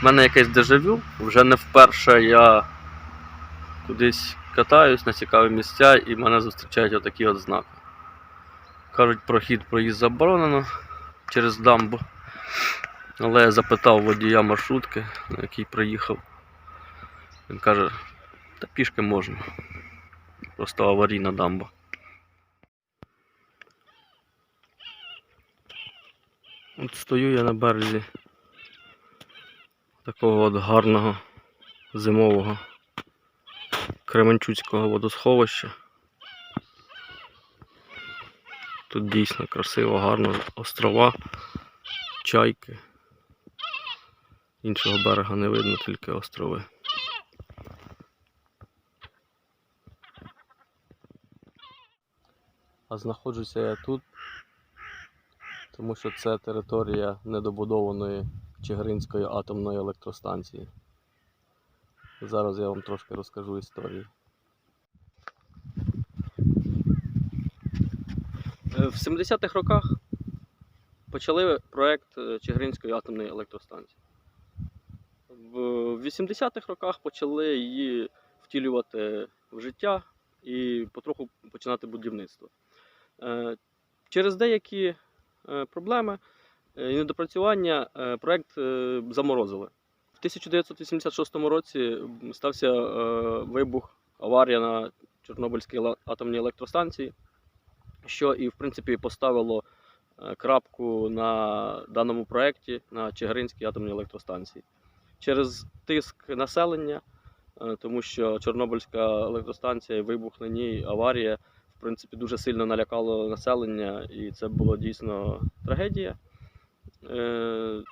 в мене якесь дежавю. Вже не вперше я кудись катаюсь на цікаві місця і мене зустрічають отакі от знаки. Кажуть, прохід проїзд заборонено через дамбу. Але я запитав водія маршрутки, на який приїхав. Він каже, та пішки можна. Просто аварійна дамба. От стою я на березі такого от гарного зимового Кременчуцького водосховища. Тут дійсно красиво, гарно, острова, чайки. Іншого берега не видно, тільки острови. А знаходжуся я тут, тому що це територія недобудованої Чигиринської атомної електростанції. Зараз я вам трошки розкажу історію. Е, В 70-х роках почали проект е, Чигиринської атомної електростанції. В 80-х роках почали її втілювати в життя і потроху починати будівництво. Е, Через деякі проблеми і недопрацювання е, проект е, заморозили. В 1986 році стався е, вибух, аварія на Чорнобильській атомній електростанції, що і в принципі поставило е, крапку на даному проєкті на Чигиринській атомній електростанції. Через тиск населення, е, тому що Чорнобильська електростанція, вибух на ній, аварія, в принципі, дуже сильно налякало населення, і це було дійсно трагедія. Е,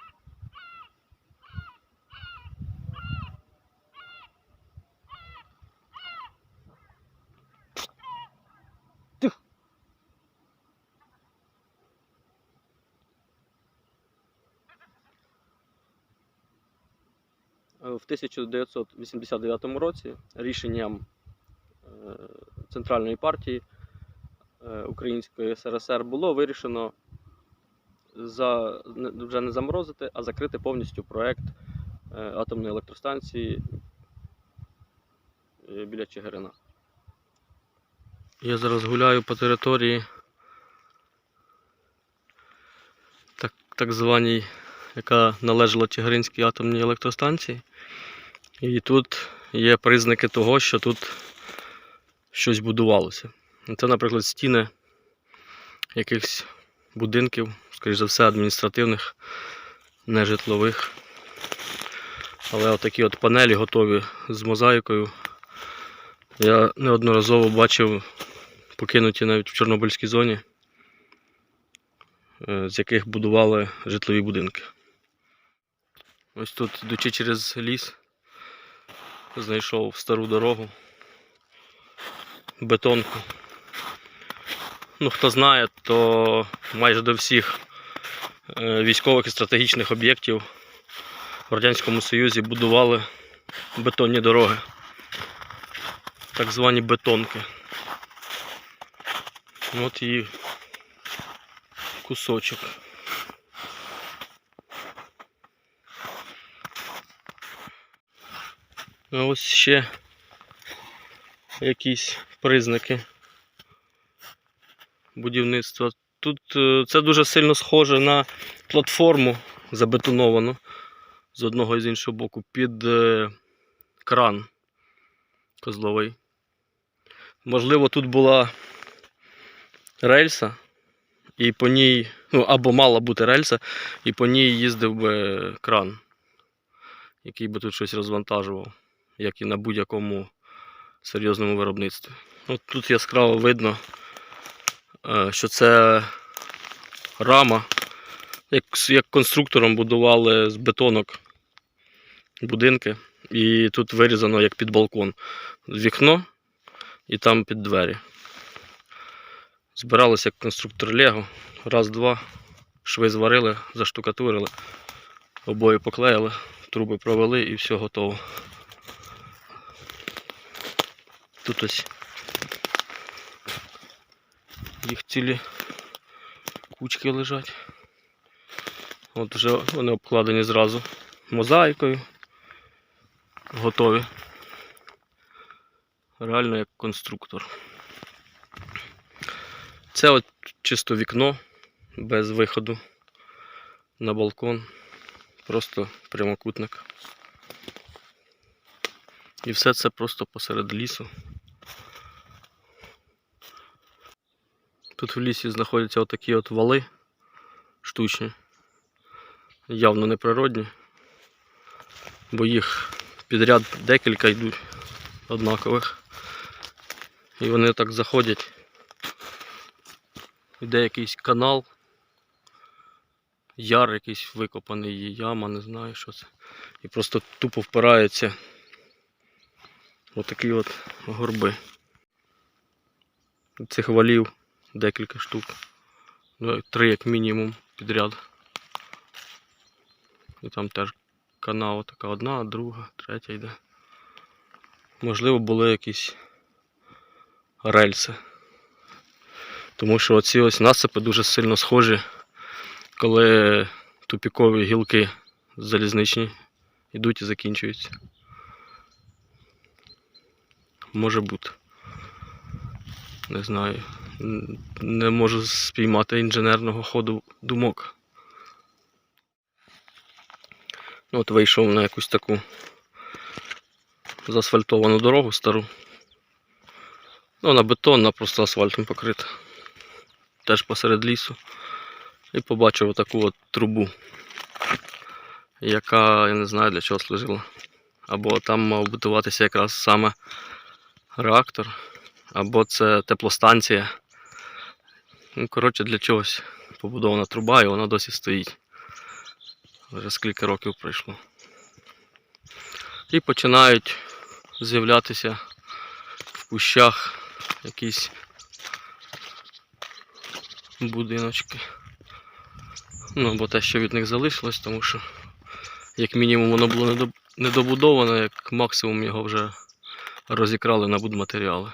В 1989 році рішенням е, Центральної партії е, Української СРСР було вирішено за, вже не заморозити, а закрити повністю проект е, атомної електростанції е, біля Чигирина. Я зараз гуляю по території так, так званій яка належала Чигиринській атомній електростанції. І тут є признаки того, що тут щось будувалося. Це, наприклад, стіни якихось будинків, скоріш за все, адміністративних, нежитлових. Але отакі от панелі готові з мозаїкою. Я неодноразово бачив покинуті навіть в Чорнобильській зоні, е, з яких будували житлові будинки. Ось тут, йдучи через ліс, знайшов стару дорогу, бетонку. Ну, хто знає, то майже до всіх е, військових і стратегічних об'єктів в Радянському Союзі будували бетонні дороги. Так звані бетонки. От її кусочок. Ось ще якісь признаки будівництва. Тут е, це дуже сильно схоже на платформу забетоновану з одного і з іншого боку під е, кран козловий. Можливо, тут була рельса, і по ній, ну або мала бути рельса, і по ній їздив би кран, який би тут щось розвантажував як і на будь-якому серйозному виробництві. От тут яскраво видно, що це рама, як, конструктором будували з бетонок будинки, і тут вирізано як під балкон вікно і там під двері. Збиралися як конструктор Лего. Раз-два, шви зварили, заштукатурили, обої поклеїли, труби провели і все готово. Тут ось їх цілі кучки лежать. От вже вони обкладені зразу мозаїкою. Готові. Реально як конструктор. Це от чисто вікно без виходу на балкон. Просто прямокутник. І все це просто посеред лісу. Тут в лісі знаходяться отакі от вали штучні, явно неприродні, бо їх підряд декілька йдуть однакових. І вони так заходять. Іде якийсь канал, яр якийсь викопаний, яма, не знаю що це. І просто тупо впираються отакі от горби. Цих валів декілька штук. Ну, три як мінімум підряд. І там теж канава така одна, друга, третя йде. Можливо, були якісь рельси. Тому що оці ось насипи дуже сильно схожі, коли тупікові гілки залізничні йдуть і закінчуються. Може бути. Не знаю. Не можу спіймати інженерного ходу думок. От вийшов на якусь таку заасфальтовану дорогу стару. Ну, вона бетонна, просто асфальтом покрита. Теж посеред лісу. І побачив отаку от трубу, яка я не знаю для чого служила. Або там мав будуватися якраз саме реактор, або це теплостанція. Ну, коротше, для чогось побудована труба і вона досі стоїть. Вже скільки років пройшло. І починають з'являтися в кущах якісь будиночки. Ну, або те, що від них залишилось, тому що, як мінімум, воно було недо- недобудоване, як максимум його вже розікрали на будматеріали.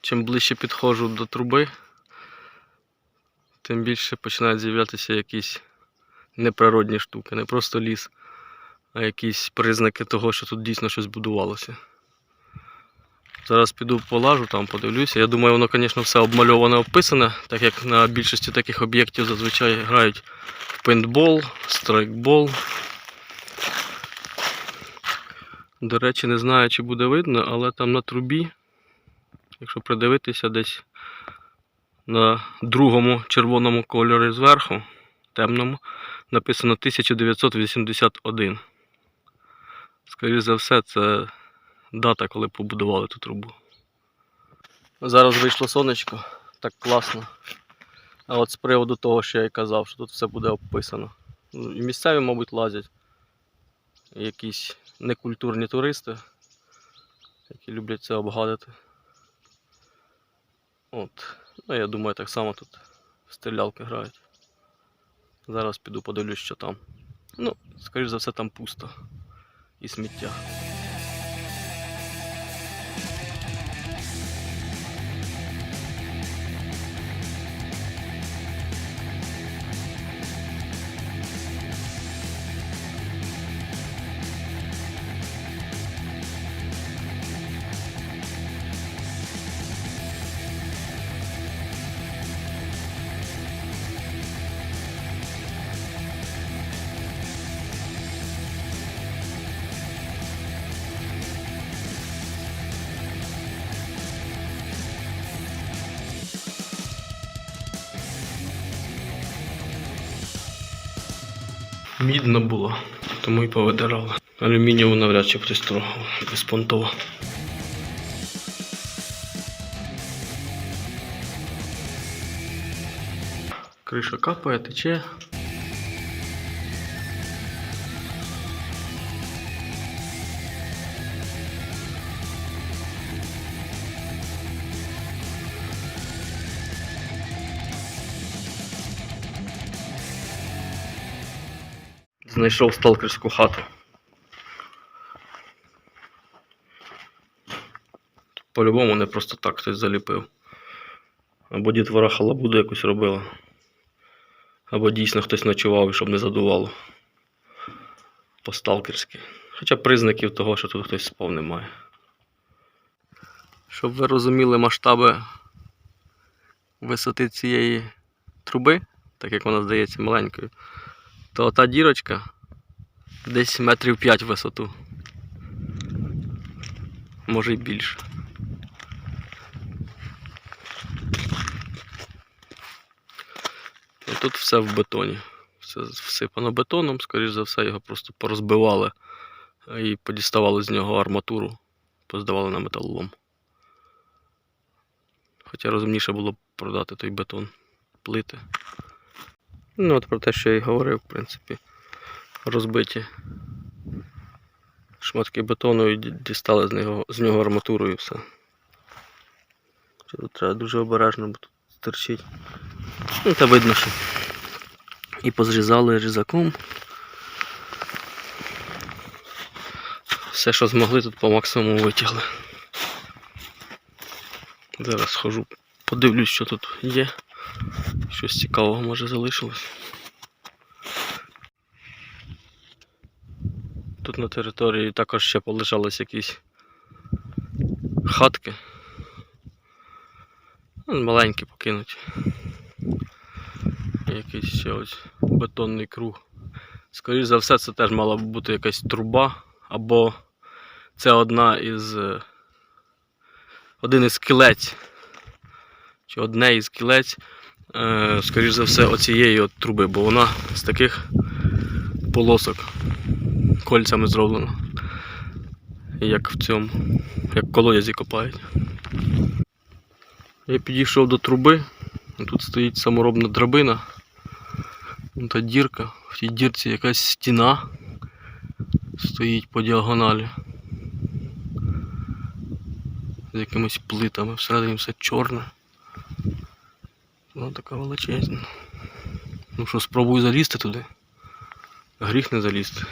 Чим ближче підходжу до труби, тим більше починають з'являтися якісь неприродні штуки, не просто ліс, а якісь признаки того, що тут дійсно щось будувалося. Зараз піду полажу, там подивлюся. Я думаю, воно, звісно, все обмальоване, описане, так як на більшості таких об'єктів зазвичай грають в пейнтбол, страйкбол. До речі, не знаю, чи буде видно, але там на трубі, якщо придивитися десь на другому червоному кольорі зверху, темному, написано 1981. Скоріше за все, це дата, коли побудували ту трубу. Зараз вийшло сонечко, так класно. А от з приводу того, що я й казав, що тут все буде описано. І місцеві, мабуть, лазять. Якісь некультурні туристи, які люблять це обгадити. От. Ну, я думаю, так само тут стрілялки грають. Зараз піду подивлюсь, що там. Ну, скоріш за все, там пусто. І сміття. Мідно було, тому і повидирали. Алюмінієву навряд чи хтось трогав, безпонтово. Криша капає, тече. Знайшов сталкерську хату. По-любому не просто так хтось заліпив. Або дітвора халабуду якусь робила. Або дійсно хтось ночував, щоб не задувало. по-сталкерськи. Хоча признаків того, що тут хтось спав, немає. Щоб ви розуміли масштаби висоти цієї труби, так як вона здається маленькою, то та дірочка десь метрів 5 в висоту. Може й більше. І тут все в бетоні. Все всипано бетоном, скоріш за все, його просто порозбивали і подіставали з нього арматуру, поздавали на металолом. Хоча розумніше було б продати той бетон, плити. Ну, от про те, що я і говорив, в принципі, розбиті шматки бетону і дістали з нього, з нього арматуру і все. Тут треба дуже обережно, бо тут стерчить. Ну, та видно, що і позрізали різаком. Все, що змогли, тут по максимуму витягли. Зараз схожу, подивлюсь, що тут є. Щось цікавого може залишилось. Тут на території також ще полишались якісь хатки. Ну, Маленькі покинуті. Якийсь ще ось бетонний круг. Скоріше за все, це теж мала б бути якась труба, або це одна із. е, один із кілець. Чи одне із кілець, скоріш за все, оцієї от труби, бо вона з таких полосок кольцями зроблена. Як в цьому, як колодязі копають. Я підійшов до труби, тут стоїть саморобна драбина. Вон та дірка, в тій дірці якась стіна стоїть по діагоналі. З якимись плитами, всередині все чорне. Вона така величезна. Ну що, спробую залізти туди. Гріх не залізти.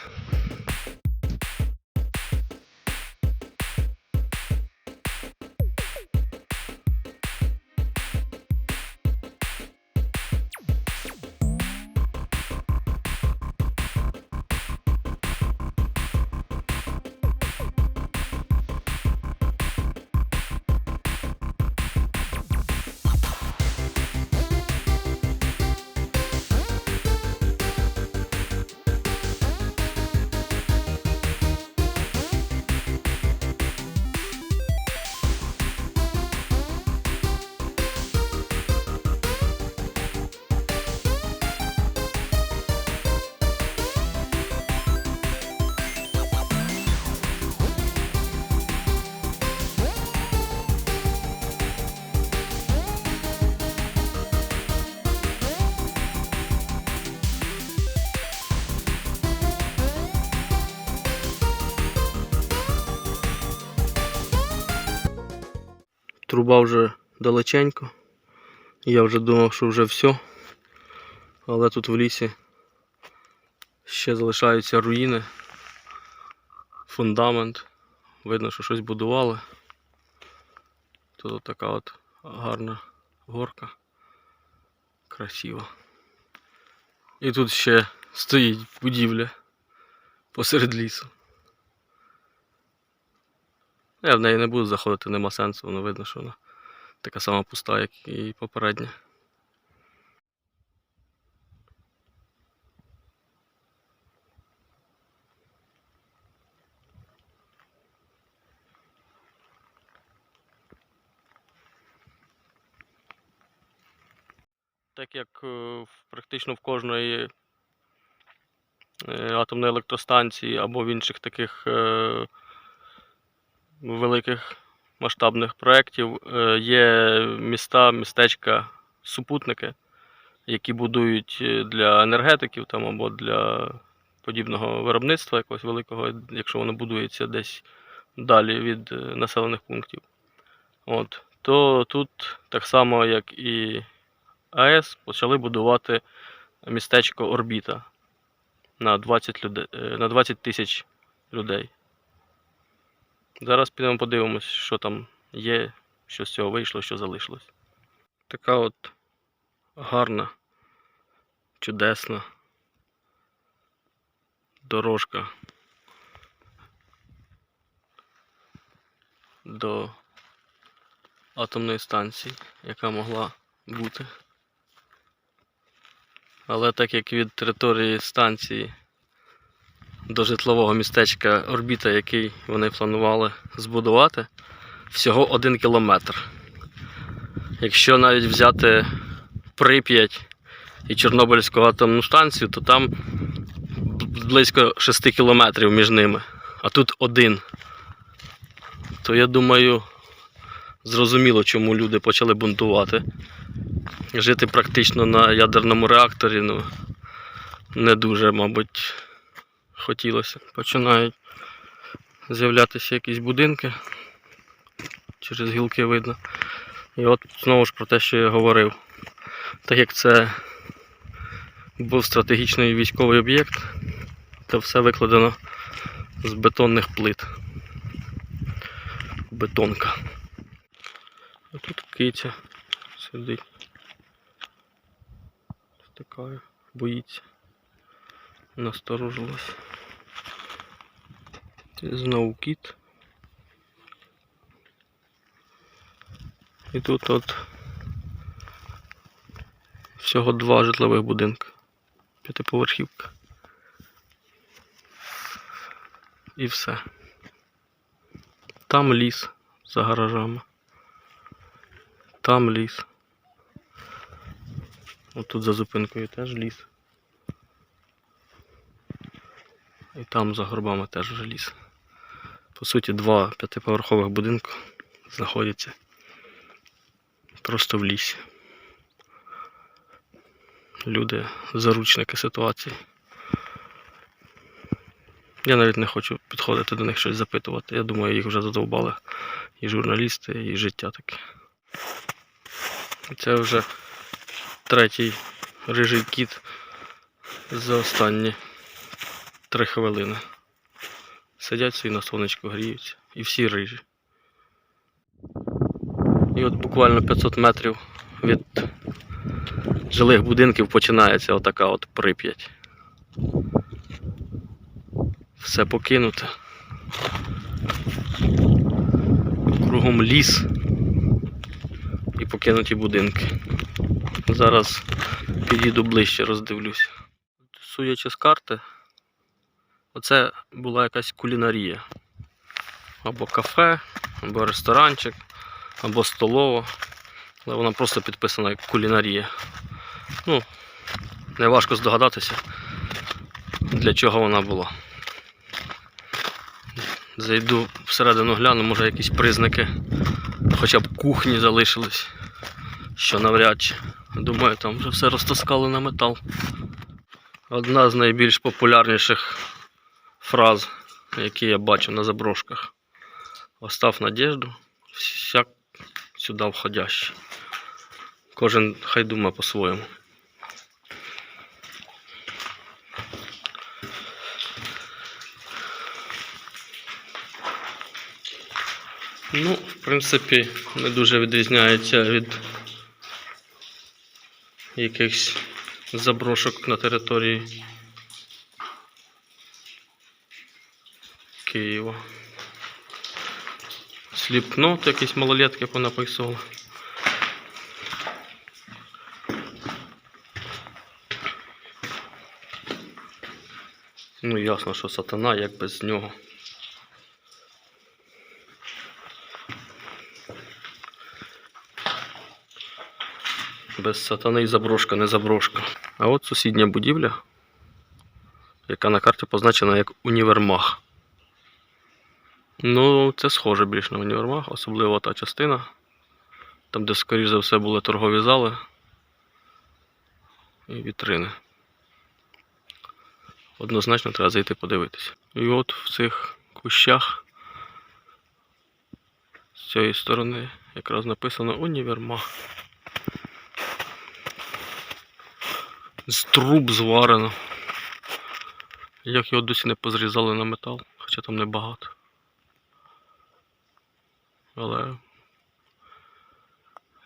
Труба вже далеченько. Я вже думав, що вже все. Але тут в лісі ще залишаються руїни, фундамент. Видно, що щось будували. Тут така от гарна горка. Красива. І тут ще стоїть будівля посеред лісу. Я в неї не буду заходити, нема сенсу, воно видно, що вона така сама пуста, як і попередня. Так як е, практично в кожної е, атомної електростанції або в інших таких е, великих масштабних проєктів е, є міста, містечка, супутники, які будують е, для енергетиків там, або для подібного виробництва якогось великого, якщо воно будується десь далі від е, населених пунктів. От, то тут так само, як і АЕС, почали будувати містечко Орбіта на 20, людей, на 20 тисяч людей. Зараз підемо подивимось, що там є, що з цього вийшло, що залишилось. Така от гарна, чудесна, дорожка до атомної станції, яка могла бути. Але так як від території станції до житлового містечка орбіта, який вони планували збудувати, всього один кілометр. Якщо навіть взяти Прип'ять і Чорнобильську атомну станцію, то там близько 6 кілометрів між ними, а тут один. То я думаю, зрозуміло, чому люди почали бунтувати. Жити практично на ядерному реакторі, ну, не дуже, мабуть, хотілося. Починають з'являтися якісь будинки. Через гілки видно. І от знову ж про те, що я говорив. Так як це був стратегічний військовий об'єкт, то все викладено з бетонних плит. Бетонка. А тут киця сидить. Така боїться. Насторожилась. Знову кіт. І тут от всього два житлових будинки. П'ятиповерхівка. І все. Там ліс за гаражами. Там ліс. Отут за зупинкою теж ліс. І там за горбами теж вже ліс. По суті, два п'ятиповерхових будинки знаходяться просто в лісі. Люди заручники ситуації. Я навіть не хочу підходити до них щось запитувати. Я думаю, їх вже задовбали і журналісти, і життя таке. Це вже третій рижий кіт за останні три хвилини. Сидять собі на сонечку гріються. І всі рижі. І от буквально 500 метрів від жилих будинків починається отака от прип'ять. Все покинуте. Кругом ліс і покинуті будинки. Зараз підійду ближче, роздивлюся. Судячи з карти, оце була якась кулінарія. Або кафе, або ресторанчик, або столова. Але вона просто підписана як кулінарія. Ну, неважко здогадатися, для чого вона була. Зайду всередину гляну, може якісь признаки хоча б кухні залишились, що навряд чи. Думаю, там вже все розтаскали на метал. Одна з найбільш популярніших фраз, які я бачу на заброшках. Остав надежду, всяк сюди входящий. Кожен хай думає по-своєму. Ну, в принципі, не дуже відрізняється від якихось заброшок на території Києва. Сліпнот, якісь малолетки понаписували. Ну, ясно, що сатана як без нього. Без сатани і заброшка, не заброшка. А от сусідня будівля, яка на карті позначена як універмаг. Ну, це схоже більш на універмаг, особливо та частина, там, де, скоріш за все, були торгові зали і вітрини. Однозначно треба зайти подивитися. І от в цих кущах з цієї сторони якраз написано універмаг. З труб зварено. Як його досі не позрізали на метал, хоча там небагато але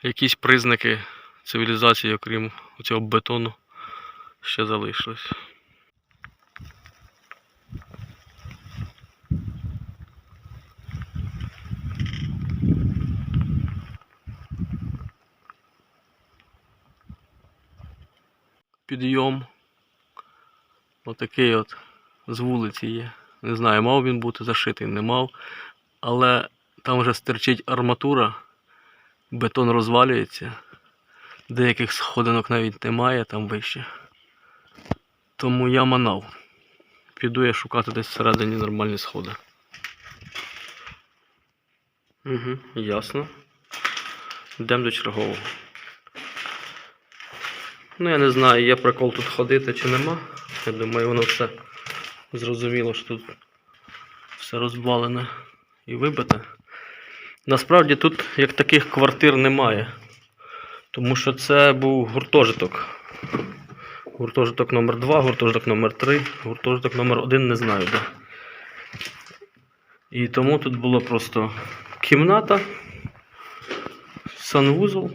якісь признаки цивілізації, окрім цього бетону, ще залишились. Підйом отакий от з вулиці є. Не знаю, мав він бути зашитий, не мав. Але там вже стерчить арматура, бетон розвалюється. Деяких сходинок навіть немає там вище. Тому я манав. Піду я шукати десь всередині нормальні сходи. Угу, ясно. Йдемо до чергового. Ну, я не знаю, є прикол тут ходити чи нема. Я думаю, воно все зрозуміло, що тут все розвалене і вибите. Насправді тут як таких квартир немає. Тому що це був гуртожиток. Гуртожиток номер 2 гуртожиток номер 3 гуртожиток номер 1 не знаю де. І тому тут була просто кімната, санвузол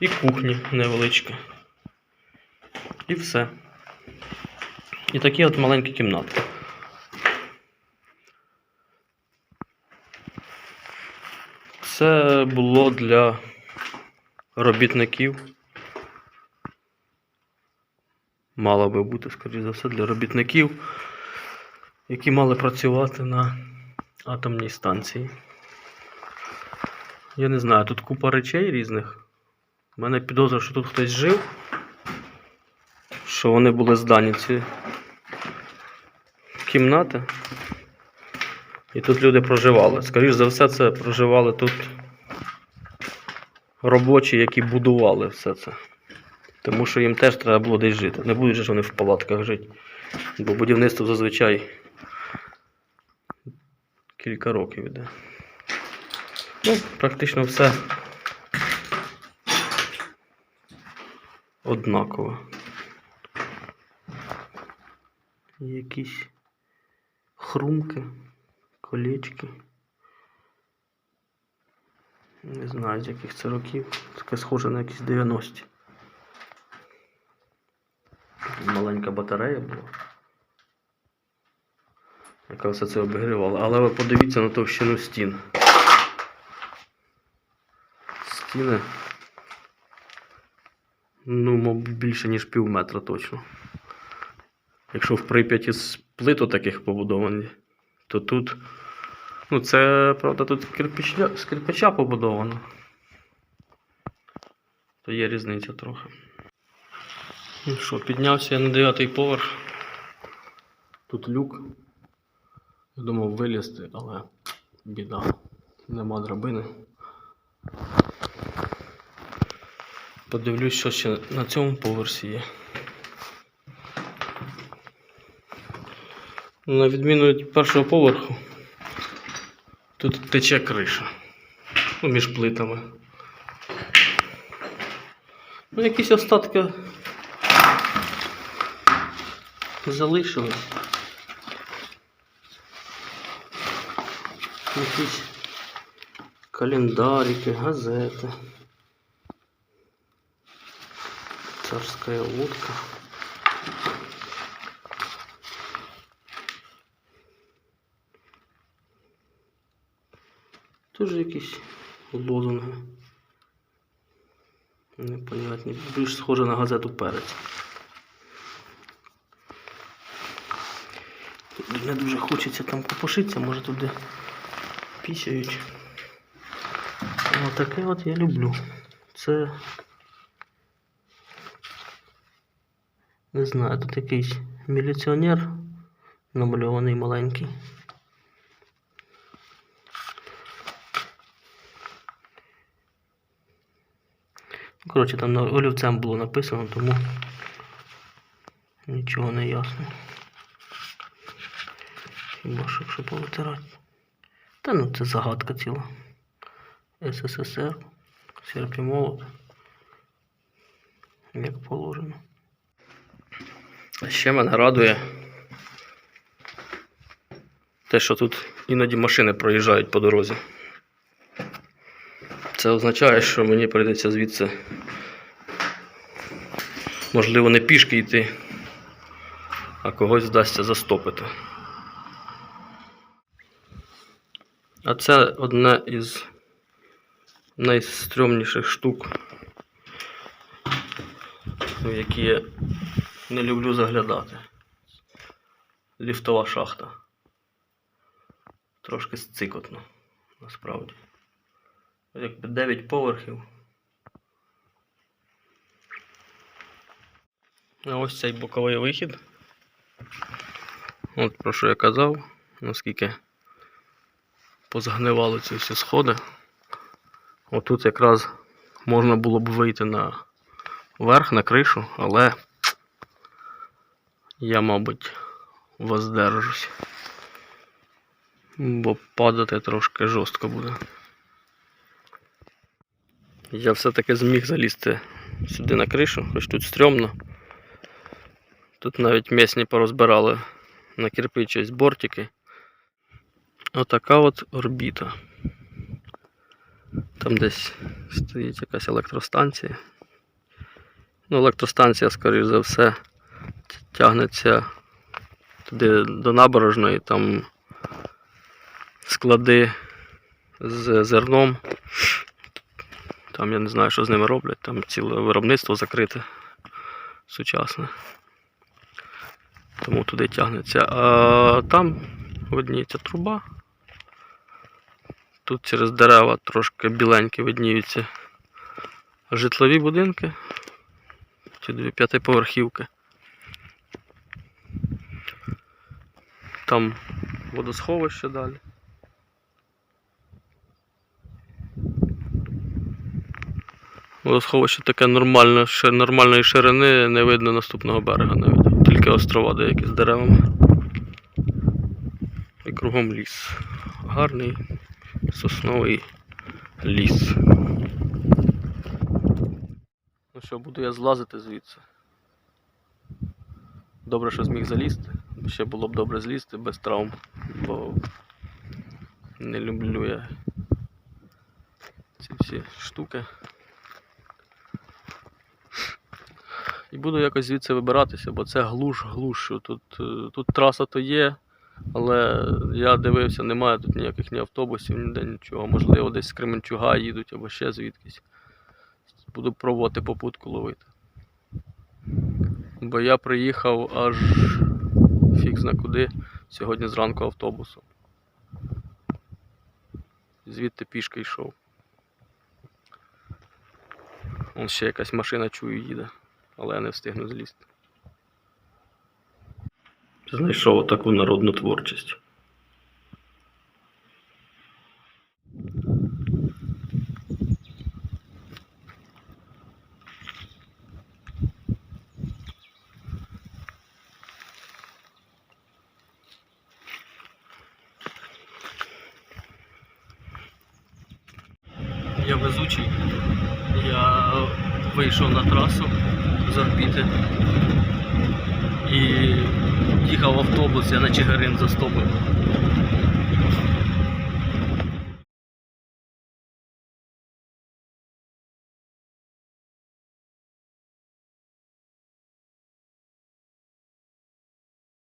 і кухня невеличка. І все. І такі от маленькі кімнати. Це було для робітників. Мало би бути, скоріш за все, для робітників, які мали працювати на атомній станції. Я не знаю, тут купа речей різних. У мене підозра, що тут хтось жив, що вони були здані ці кімнати. І тут люди проживали. Скоріше за все, це проживали тут робочі, які будували все це. Тому що їм теж треба було десь жити. Не будуть же вони в палатках жити. Бо будівництво зазвичай кілька років іде. Ну, практично все однаково. Якісь хрумки, колечки. Не знаю, з яких це років. Таке схоже на якісь 90-ті. Маленька батарея була. Яка все це обігрівала. Але ви подивіться на товщину стін. Стіни. Ну, мабуть, більше, ніж пів метра точно. Якщо в Прип'яті з плиту таких побудовані, то тут. Ну, це, правда, тут кирпича, з кирпича побудовано. То є різниця трохи. Ну що, піднявся я на дев'ятий поверх. Тут люк. Я думав вилізти, але біда. Нема драбини. Подивлюсь, що ще на цьому поверсі є. На відміну від першого поверху, тут тече криша. Ну, між плитами. Ну, якісь остатки залишились. Якісь календарики, газети. Царская лодка. Тоже якісь лозунги. Непонятні. Більш схоже на газету перець. Тут не дуже хочеться там копошитися, може туди пісяють. Отаке от я люблю. Це. Не знаю, тут якийсь міліціонер намальований маленький. Коротше, там олівцем було написано, тому нічого не ясно. Хіба що якщо повитирати. Та ну це загадка ціла. СССР, серп і молот. Як положено. А ще мене радує те, що тут іноді машини проїжджають по дорозі. Це означає, що мені прийдеться звідси, можливо, не пішки йти, а когось вдасться застопити. А це одне із найстрьомніших штук в які я не люблю заглядати. Ліфтова шахта. Трошки цикотно, насправді. Якби 9 поверхів. А ось цей боковий вихід. От про що я казав, наскільки позагнивали ці всі сходи. Отут якраз можна було б вийти на верх, на кришу, але я, мабуть, воздержусь. Бо падати трошки жорстко буде. Я все-таки зміг залізти сюди на кришу, хоч тут стрьомно. Тут навіть місні порозбирали на кирпичі бортики. Отака от орбіта. Там десь стоїть якась електростанція. Ну, електростанція, скоріш за все, тягнеться туди до набережної, там склади з зерном. Там я не знаю, що з ними роблять, там ціле виробництво закрите сучасне. Тому туди тягнеться. А там видніється труба. Тут через дерева трошки біленькі видніються житлові будинки. Ці дві п'ятиповерхівки. Там водосховище далі. Водосховище таке нормальне, ши- нормальної ширини, не видно наступного берега навіть. Тільки острова деякі з деревами. І кругом ліс. Гарний сосновий ліс. Ну що, буду я злазити звідси. Добре, що зміг залізти. Ще було б добре злізти без травм, бо не люблю я ці всі штуки. І буду якось звідси вибиратися, бо це глуш, глуш. Тут, е, тут траса то є, але я дивився, немає тут ніяких ні автобусів, ніде нічого. Можливо, десь з Кременчуга їдуть або ще звідкись. Буду пробувати попутку ловити. Бо я приїхав аж фіг зна куди сьогодні зранку автобусом. Звідти пішки йшов. Вон ще якась машина чую їде, але я не встигну злізти. Знайшов таку народну творчість.